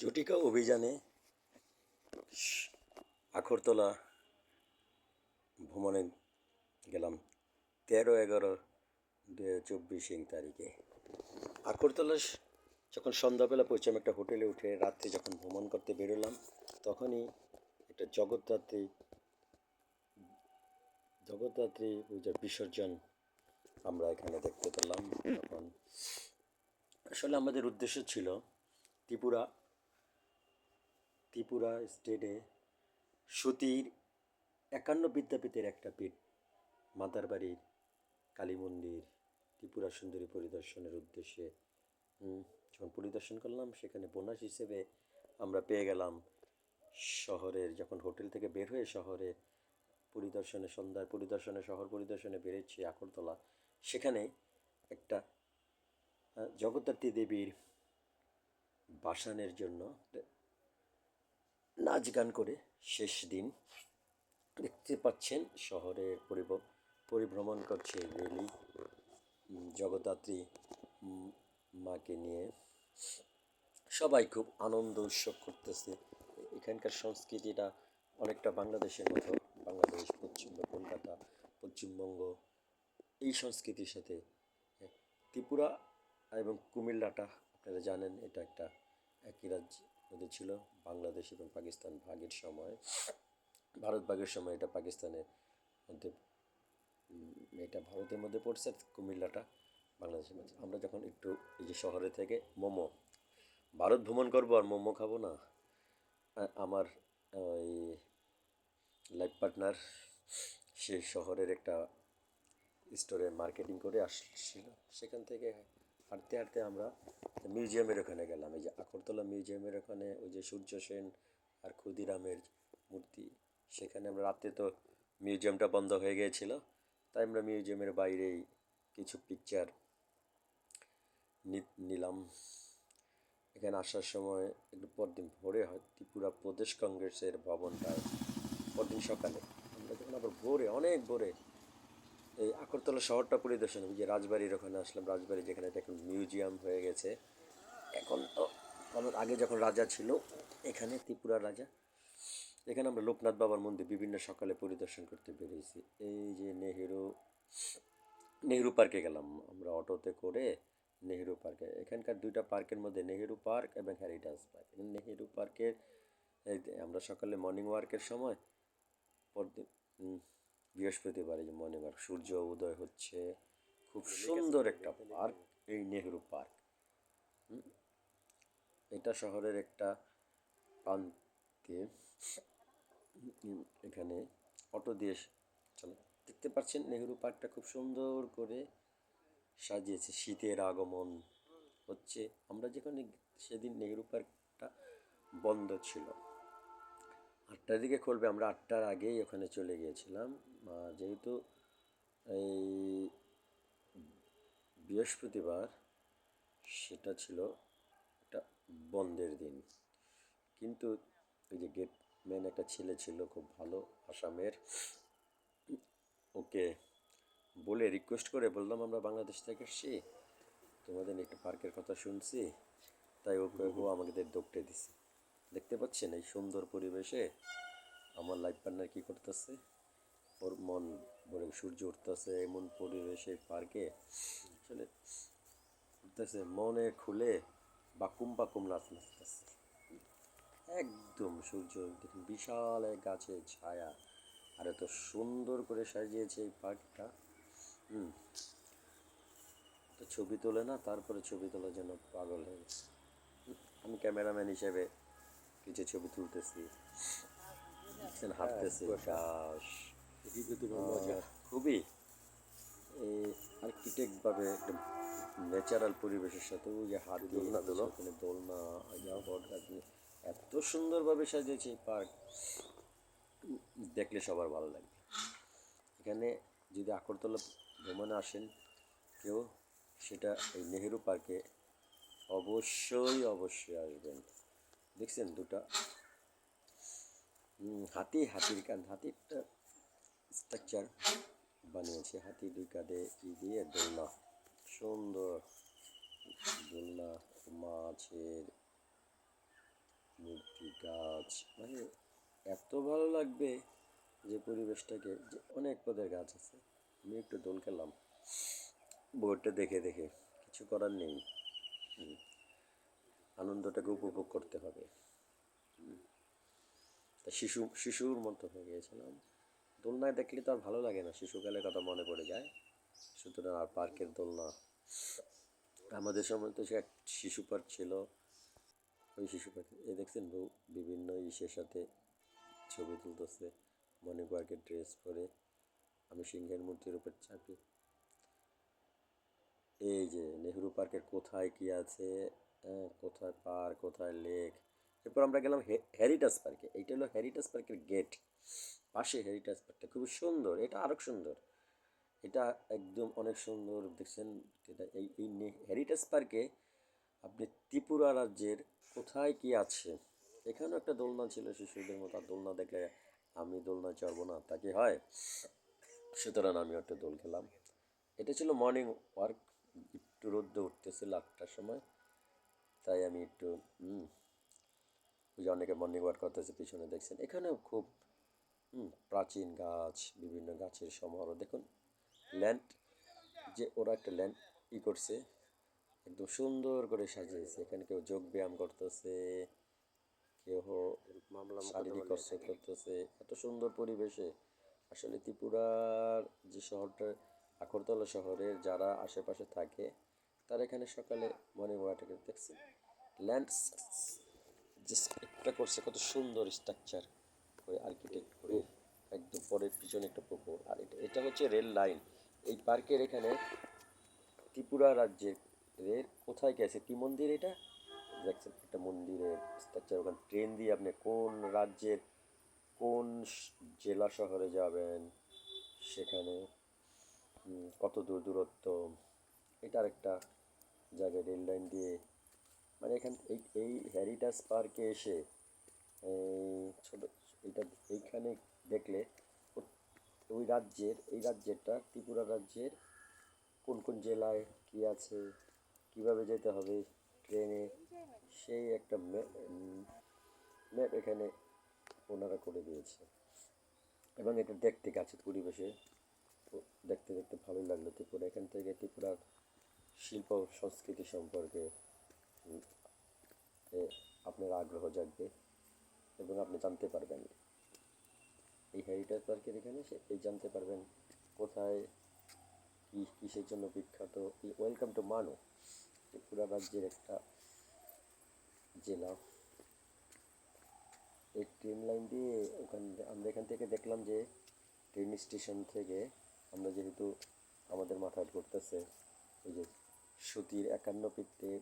জটিকা অভিযানে আখরতলা ভ্রমণে গেলাম তেরো এগারো দু হাজার চব্বিশ তারিখে। আখরতলা যখন সন্ধ্যাবেলা পৌঁছাম একটা হোটেলে উঠে রাত্রে যখন ভ্রমণ করতে বেরোলাম, তখনই একটা জগদ্ধাত্রী জগদ্ধাত্রী পূজার বিসর্জন আমরা এখানে দেখতে পেলাম। তখন আসলে আমাদের উদ্দেশ্য ছিল ত্রিপুরা ত্রিপুরা স্টেটে সতীর একান্ন বিদ্যাপীঠের একটা পীঠ মাতার বাড়ির কালী মন্দির, ত্রিপুরা সুন্দরী পরিদর্শনের উদ্দেশ্যে। যখন পরিদর্শন করলাম, সেখানে বোনাস হিসেবে আমরা পেয়ে গেলাম শহরের, যখন হোটেল থেকে বের হয়ে শহরে পরিদর্শনে, সন্ধ্যার পরিদর্শনে, শহর পরিদর্শনে বেরোচ্ছি আকরতলা সেখানে একটা জগদ্ধাত্রী দেবীর বাসানের জন্য নাচ গান করে শেষ দিন দেখতে পাচ্ছেন শহরের পরিব, পরিভ্রমণ করছে রেলি জগদ্ধাত্রী মাকে নিয়ে। সবাই খুব আনন্দ উৎসব করতেছে। এখানকার সংস্কৃতিটা অনেকটা বাংলাদেশের মতো। বাংলাদেশ পশ্চিম কলকাতা, পশ্চিমবঙ্গ, এই সংস্কৃতির সাথে ত্রিপুরা এবং কুমিল্লাটা আপনারা জানেন, এটা একটা একই রাজ্য। মধ্যে ছিল, বাংলাদেশ এবং পাকিস্তান ভাগের সময়। ভারত ভাগের সময় এটা পাকিস্তানের মধ্যে এটা ভারতের মধ্যে পড়ছে, কুমিল্লাটা বাংলাদেশের মধ্যে। আমরা যখন একটু এই যে শহরে থেকে, মোমো, ভারত ভ্রমণ করব আর মোমো খাব না আমার ওই লাইফ পার্টনার সে শহরের একটা স্টোরে মার্কেটিং করে আসছিল, সেখান থেকে হাঁটতে হাঁটতে আমরা মিউজিয়ামের ওখানে গেলাম। এই যে আকরতলা মিউজিয়ামের ওখানে ওই যে সূর্য সেন আর ক্ষুদিরামের মূর্তি, সেখানে আমরা রাতে তো মিউজিয়ামটা বন্ধ হয়ে গিয়েছিল, তাই আমরা মিউজিয়ামের বাইরেই কিছু পিকচার নিলাম। এখানে আসার সময় একটু পরদিন ভোরে হয়, ত্রিপুরা প্রদেশ কংগ্রেসের ভবনটায়, পরদিন সকালে। আমরা যখন আবার ভোরে, অনেক ভোরে এই আকরতলা শহরটা পরিদর্শন যে রাজবাড়ির ওখানে আসলাম, রাজবাড়ি যেখানে এটা এখন মিউজিয়াম হয়ে গেছে। এখন তো আমার আগে যখন রাজা ছিল, এখানে ত্রিপুরার রাজা, এখানে আমরা লোকনাথ বাবার মন্দির বিভিন্ন সকালে পরিদর্শন করতে বেরিয়েছি। এই যে নেহেরু নেহেরু পার্কে গেলাম আমরা অটোতে করে, নেহেরু পার্কে এখানকার দুইটা পার্কের মধ্যে নেহেরু পার্ক এবং হ্যারিটাজ পার্ক নেহেরু পার্কের আমরা সকালে মর্নিং ওয়ার্কের সময়, পরদিন বৃহস্পতিবারে যে মর্নিং সূর্য উদয় হচ্ছে। খুব সুন্দর একটা পার্ক এই নেহেরু পার্ক। এটা শহরের একটা প্রান্তে। এখানে অটো দিয়ে চলে। দেখতে পাচ্ছেন নেহেরু পার্কটা খুব সুন্দর করে সাজিয়েছে। শীতের আগমন হচ্ছে। আমরা যেখানে সেদিন নেহেরু পার্কটা বন্ধ ছিল। আটটার দিকে খুলবে আমরা আটটার আগেই ওখানে চলে গিয়েছিলাম। যেহেতু এই বৃহস্পতিবার সেটা ছিল একটা বন্ধের দিন। কিন্তু ওই যে গেটম্যান একটা ছেলে ছিল খুব ভালো আসামের ওকে বলে রিকোয়েস্ট করে বললাম আমরা বাংলাদেশ থেকে এসছি তোমাদের একটা পার্কের কথা শুনছি। তাই ওকে ও আমাদের দৌড়তে দিছে। দেখতে পাচ্ছেন এই সুন্দর পরিবেশে আমার লাইফ পার্টনার কী করতেছে? ওর মন ভরে সূর্য উঠতেছে এমন পরিবেশে পার্কে। আসলে উঠতেছে মনে খুলে বাকুম বাকুম নাচ নাচতেছে। একদম সূর্য দেখুন বিশাল এক গাছের ছায়া। আর এত সুন্দর করে সাজিয়েছে এই পার্কটা। হুম। তো ছবি তোলে না তারপরে ছবি তোলার জন্য পাগল হয়ে গেছে। আমি ক্যামেরাম্যান হিসেবে কিছু ছবি তুলতেছি। দেখছেন হাঁটতেছি ঘাস খুবই আর্কিটেক্ট ভাবে একটা ন্যাচারাল পরিবেশের সাথে ওই যে হাত দোলনা দোলো। ওখানে দোলনা বট গাছ এত সুন্দরভাবে সাজিয়েছে এই পার্ক। দেখলে সবার ভালো লাগবে। এখানে যদি আকরতলা ভ্রমণে আসেন কেউ সেটা এই নেহেরু পার্কে অবশ্যই অবশ্যই আসবেন। দেখছেন দুটা? হাতি হাতির কান হাতিরটা স্ট্রাকচার বানিয়েছে, হাতি দুই কাঁধে দিয়ে দোলনা। সুন্দর দোলনা, মাছের মূর্তি, গাছ। মানে এত ভালো লাগবে যে পরিবেশটাকে, যে অনেক পদের গাছ আছে। আমি একটু দোল খেলাম। বোর্ডটা দেখে দেখে, কিছু করার নেই। আনন্দটাকে উপভোগ করতে হবে। তা শিশু, শিশুর মতো হয়ে গিয়েছিলাম দোলনায় দেখলে তো আর ভালো লাগে না, শিশুকালের কথা মনে পড়ে যায়। সুতরাং আর পার্কের দোলনা। আমাদের সময় তো সে এক শিশু পার্ক ছিল। ওই শিশু পার্ক এ দেখছেন বিভিন্ন ইসের সাথে ছবি তুলতেছে মনে পার্কের ড্রেস পরে। আমি সিংহের মূর্তির উপর চাপি। এই যে নেহরু পার্কের কোথায় কি আছে? হ্যাঁ কোথায় পার্ক, কোথায় লেক? এরপর আমরা গেলাম হে- হেরিটেজ পার্কে। এইটা হলো হেরিটেজ পার্কের গেট। পাশে হেরিটেজ পার্কটা খুবই সুন্দর, এটা আরও সুন্দর। এটা একদম অনেক সুন্দর, দেখছেন? এটা এই এই হেরিটেজ পার্কে আপনি ত্রিপুরা রাজ্যের কোথায় কি আছে? এখানেও একটা দোলনা ছিল শিশুদের মতো, আর দোলনা দেখলে আমি দোলনা চড়বো না, তা কি হয়? সুতরাং আমি একটা দোল খেলাম। এটা ছিল মর্নিং ওয়ার্ক একটু রোদ্দে উঠতেছিল আটটার সময়, তাই আমি একটু ওই যে অনেকে মর্নিং ওয়ার্ক করতেছে, পিছনে দেখছেন। এখানেও খুব প্রাচীন গাছ বিভিন্ন গাছের সমারোহ। দেখুন ল্যান্ড যে ওরা একটা ল্যান্ড ই করছে একদম সুন্দর করে সাজিয়েছে। এখানে কেউ যোগ ব্যায়াম করতেছে কেউ শারীরিক কসরত করতেছে। এত সুন্দর পরিবেশে। আসলে ত্রিপুরার যে শহরটা আগরতলা শহরের যারা আশেপাশে থাকে তারা এখানে সকালে মর্নিং ওয়াটার দেখছে ল্যান্ড যে একটা করছে কত সুন্দর স্ট্রাকচার করে আর্কিটেক্ট একদম, পরের পিছনে একটা পুকুর। আর এটা এটা হচ্ছে রেল লাইন। এই পার্কের এখানে ত্রিপুরা রাজ্যের রেল কোথায় গেছে? কি মন্দির এটা? দেখছেন, একটা মন্দিরের স্ট্রাকচার। ওখানে ট্রেন দিয়ে আপনি কোন রাজ্যের, কোন জেলা শহরে যাবেন? সেখানে কত দূর দূরত্ব? এটার একটা জায়গায় রেল লাইন দিয়ে। মানে এখান, এই এই হ্যারিটাস পার্কে এসে ছোটো এটা এইখানে দেখলে ওই রাজ্যের, এই রাজ্যেরটা, ত্রিপুরা রাজ্যের কোন কোন জেলায় কি আছে, কীভাবে যেতে হবে ট্রেনে, সেই একটা ম্যাপ এখানে ওনারা করে দিয়েছে। এবং এটা দেখতে গাছের পরিবেশে দেখতে দেখতে ভালোই লাগল ত্রিপুরা। এখান থেকে ত্রিপুরার শিল্প সংস্কৃতি সম্পর্কে আপনার আগ্রহ জাগবে এবং আপনি জানতে পারবেন। এই হেরিটেজ পার্কের এখানে এই জানতে পারবেন কোথায়, কি, কিসের জন্য বিখ্যাত। ওয়েলকাম টু মানো ত্রিপুরা রাজ্যের একটা জেলা। এই ট্রেন লাইন দিয়ে ওখান, আমরা এখান থেকে দেখলাম যে ট্রেন স্টেশন থেকে আমরা যেহেতু আমাদের মাথায় ঘুরতেছে ওই যে সতীর একান্ন পিঠে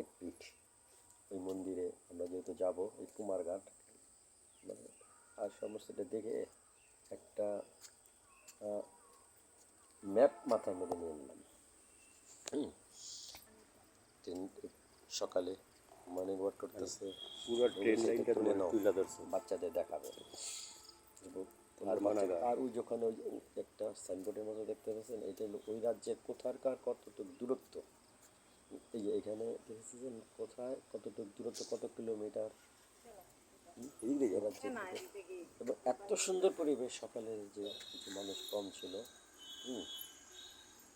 এক পিঠ ওই মন্দিরে আমরা যেহেতু যাব ওই কুমারঘাট মানে আর সমস্তটা দেখে একটা ম্যাপ মাথার মধ্যে নিয়ে নিলাম। হুম। ট্রেন সকালে মর্নিং ওয়াক করতেছে। পুরো ট্রেন লাইনটা তুলে তোমার নাও। তুলে ধরছে। বাচ্চাদের দেখাবে। আর ওই যখন ওই একটা সাইনবোর্ডের মতো দেখতে পাচ্ছেন এটা হলো ওই রাজ্যের কোথাকার কতটুকু দূরত্ব? এই যে এখানে দেখেছেন কোথায় কতটুকু দূরত্ব কত কিলোমিটার? এই রাজ্যের। এবং এত সুন্দর পরিবেশ সকালের যে কিছু মানুষ কম ছিল, হুম,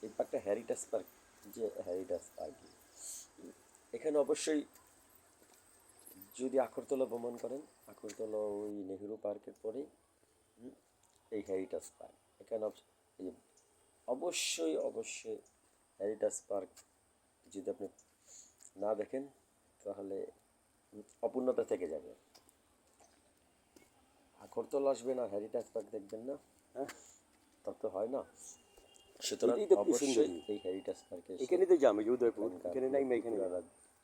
এই পার্কটা হ্যারিটাস পার্ক যে হ্যারিটাস পার্ক এখানে অবশ্যই যদি আকরতলা ভ্রমণ করেন, আকরতলা ওই নেহেরু পার্কের পরেই এই হ্যারিটাস পার্ক এখানে অবশ্য- অবশ্যই অবশ্যই হ্যারিটাস পার্ক যদি আপনি না দেখেন, তাহলে অপূর্ণতা থেকে যাবে। আকরতলা আসবেন আর হ্যারিটাস পার্ক দেখবেন না হ্যাঁ? তা তো হয় না। সুতরাং অবশ্যই এই হ্যারিটাস পার্কে এখানে তো যাম উদয়পুর এখানে নাই এখানে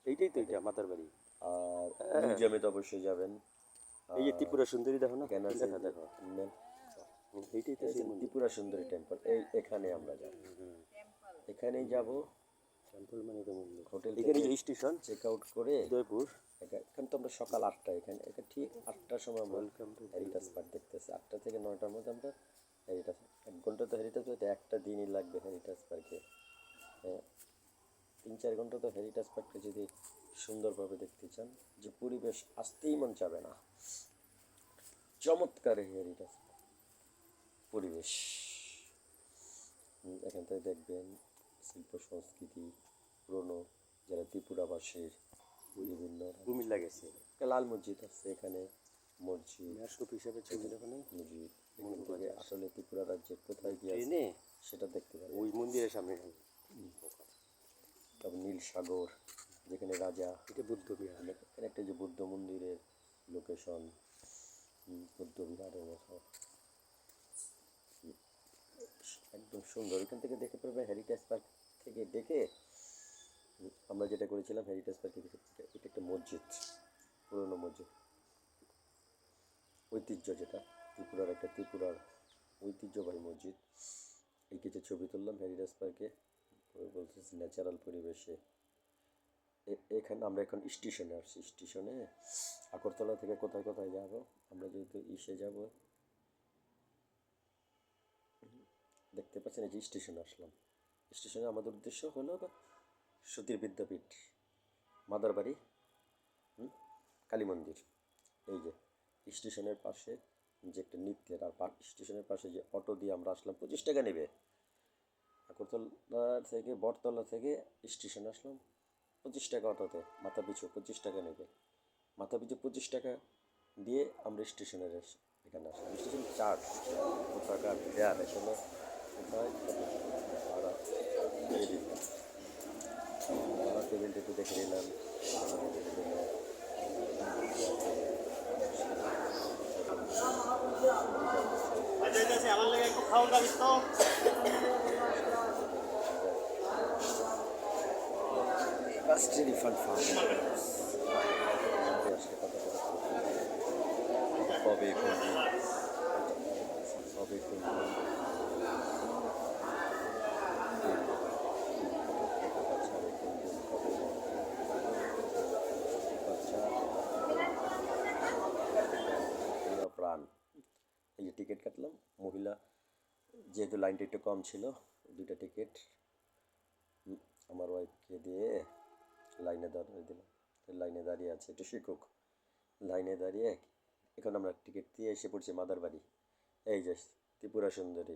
এইটাই তো এটা মাতার বাড়ি। আর মিউজিয়ামে তো অবশ্যই যাবেন। এই যে ত্রিপুরা সুন্দরী দেখো না আছে দেখা এইটাই তো ত্রিপুরা সুন্দরী টেম্পল এই এখানে আমরা যাব। এখানেই যাব। টেম্পল মানে তো হোটেল এখানে স্টেশন চেক আউট করে উদয়পুর। এখানে তো আমরা সকাল আটটা এখানে এখানে ঠিক আটটার সময় আমরা হেরিটাস পার্ক দেখতেছি। আটটা থেকে নয়টার মধ্যে আমরা হেরিটাস এক ঘণ্টা তো হেরিটাস পার্কে একটা দিনই লাগবে হেরিটাস পার্কে হ্যাঁ তিন চার ঘণ্টা তো হেরিটাস পার্কে যদি সুন্দরভাবে দেখতে চান যে পরিবেশ আসতেই মন চাবে না। চমৎকার হেরিটেজ পরিবেশ। এখান থেকে দেখবেন শিল্প সংস্কৃতি পুরনো যারা ত্রিপুরাবাসীর বিভিন্ন কুমিল্লা গেছে। লাল মসজিদ আছে এখানে মসজিদ। মেয়াসকুপ হিসাবে ছিল ওখানে মসজিদ। এখান থেকে আসলে ত্রিপুরা রাজ্যের কোথায় গিয়ে ট্রেনে? সেটা দেখতে পাবেন ওই মন্দিরের সামনে তারপর নীল সাগর যেখানে রাজা এটা বুদ্ধ বিহার। এখানে একটা যে বুদ্ধ মন্দিরের লোকেশন বুদ্ধ বিহারের মতো। একদম সুন্দর। এখান থেকে দেখে পড়বে হেরিটেজ পার্ক থেকে দেখে আমরা যেটা করেছিলাম হেরিটেজ দেখে এটা- একটা মসজিদ, পুরনো মসজিদ। ঐতিহ্য যেটা, ত্রিপুরার একটা ত্রিপুরার ঐতিহ্যবাহী মসজিদ। এই কিছু ছবি তুললাম হেরিটেজ পার্কে বলতেছি ন্যাচারাল পরিবেশে। এখানে আমরা এখন স্টেশনে আসছি। স্টেশনে আগরতলা থেকে কোথায় কোথায় যাব? আমরা যেহেতু ইসে যাব, দেখতে পাচ্ছেন এই যে স্টেশনে আসলাম। স্টেশনে আমাদের উদ্দেশ্য হলো সতীর বিদ্যাপীঠ, মাদারবাড়ি কালী মন্দির। এই যে, স্টেশনের পাশে যে একটা নৃত্যের আর স্টেশনের পাশে যে অটো দিয়ে আমরা আসলাম, পঁচিশ টাকা নেবে। আগরতলা থেকে, বটতলা থেকে স্টেশন আসলাম, পঁচিশ টাকা অটোতে মাথা পিছু পঁচিশ টাকা নেবে। মাথা পিছু পঁচিশ টাকা দিয়ে আমরা স্টেশনের এখানে আসলাম। স্টেশন চার্জ টাকা ফেয়ার এখানে কোথায় টেবিলটা একটু দেখে নিলাম। আমার লেগে একটু খাওয়া দাবি তো. কবে কবে করবি প্রাণ এই যে টিকিট কাটলাম মহিলা যেহেতু লাইনটা একটু কম ছিল, দুইটা টিকিট আমার ওয়াইফকে দিয়ে লাইনে দাঁড়িয়ে দিলাম। লাইনে দাঁড়িয়ে আছে একটু শিখুক লাইনে দাঁড়িয়ে এখন আমরা টিকিট দিয়ে এসে পড়ছি মাদারবাড়ি। এই যে, ত্রিপুরা সুন্দরী।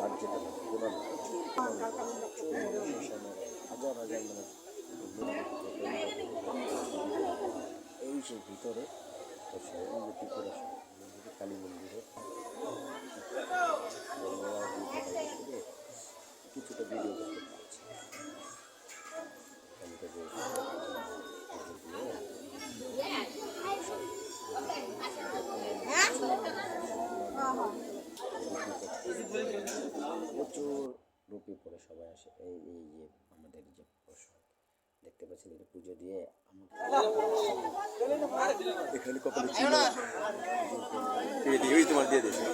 রাজ্যটা এই যে ভিতরে সুন্দরী কালী মন্দিরে। এটা পুজো দিয়ে আমাদের এখানে কপালে ছিল ওই তোমার দিয়ে দিয়েছে।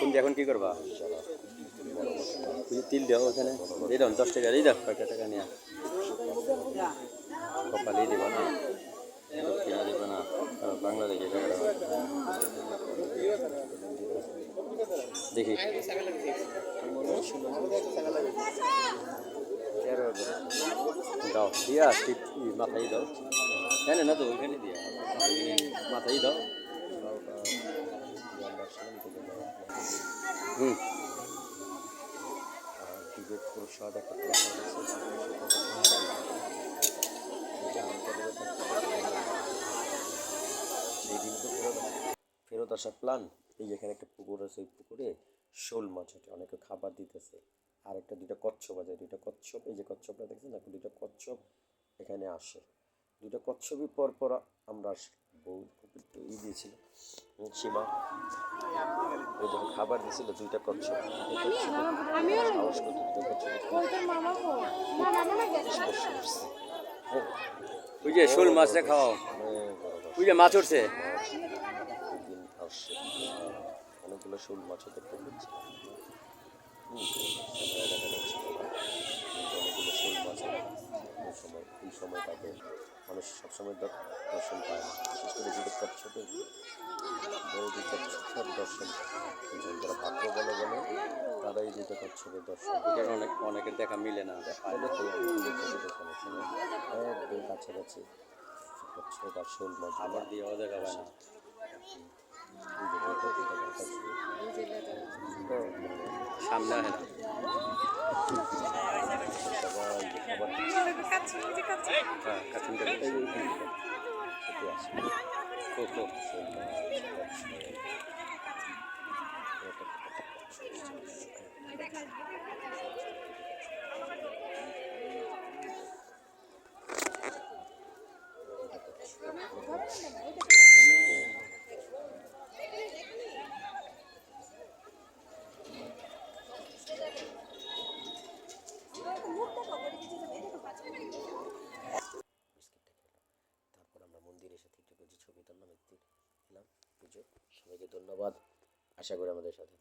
তুমি এখন কি করবা? তুমি তিল দাও ওখানে। এই দাও দশ টাকা এই দাও কয়টা টাকা নিয়ে কপালেই দেবো না। দক্ষিণা দেবো না। আর বাংলা দেখে টাকাটা দেখি তেরো হাজার দাও দিয়া টিপ মাথায় দাও জানে না তো ওইখানে দিয়ে মাথায় দাও বারোটা আমরা আসলাম থেকে হুম আর টিকিট প্রসাদ একটা প্রসাদ আছে সেই দিন তো ফেরত আসা ফেরত আসার প্ল্যান এই যে এখানে একটা পুকুর আছে ওই পুকুরে শোল মাছ ওঠে অনেকে খাবার দিতেছে। আর একটা দুইটা কচ্ছপ আছে দুইটা কচ্ছপ এই যে কচ্ছপটা দেখছেন দেখো দুইটা কচ্ছপ এখানে আসে। দুইটা কচ্ছপই পর পর আমরা আসি বউ ই দিয়েছিল সীমা। ওই যখন খাবার দিয়েছিল দুইটা কচ্ছপ আমিও সাহস করতে দুটো কচ্ছপ ওই হ্যাঁ যে শোল মাছটা বড় বড়। ওই যে মাছ উঠছে? আসছে অনেকগুলো শোল দেখা যাচ্ছে না। কিন্তু অনেকগুলো শোল মাছ এই সময় এই সময় তাকে মানুষ সবসময় দর- দর্শন পায় না। বিশেষ করে যেটা কচ্ছপের বড় যে কচ্ছপের দর্শন যারা ভাগ্য বলে বলে তারা এই দুটো কচ্ছপের দর্শন এটা অনেক অনেকের দেখা মিলে না সময় একদম কাছাকাছি কচ্ছপ আর শোল মাছ আবার দিয়ে দেখা পায় না। সামনে হ্যাঁ কাছিমটা তো তো তারপর আমরা মন্দিরে এসে তৃতীয় কেজি ছবি তুললাম একটি এলাম পুজো সবাইকে ধন্যবাদ আশা করি আমাদের সাথে